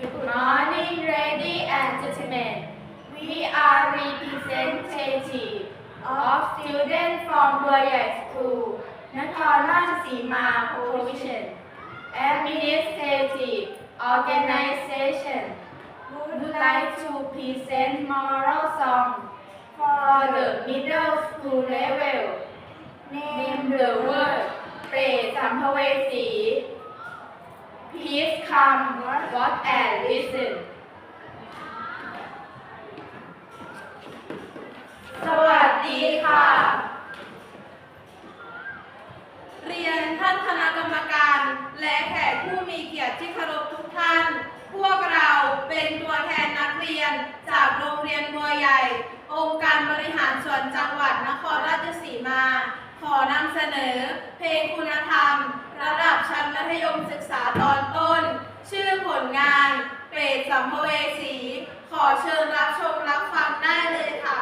Good morning, ready and gentlemen. We are representative of students from Boyer School, Nakhon Sima Provision, Administrative Organization would like to present moral song for the middle school level. Name the word เปรตสัมภเวสี Please come, watch and listen. สวัสดีค่ะ เรียนท่านคณะกรรมการ และแขกผู้มีเกียรติที่เคารพทุกท่าน พวกเราเป็นตัวแทนนักเรียนจากโรงเรียนบัวใหญ่ องค์การบริหารส่วนจังหวัดนครราชสีมา ขอนำเสนอเพลงคุณธรรม ระดับชั้นมัธยมศึกษาตอน เปรตสัมภเวสี ขอเชิญรับชมรับฟังได้เลยค่ะ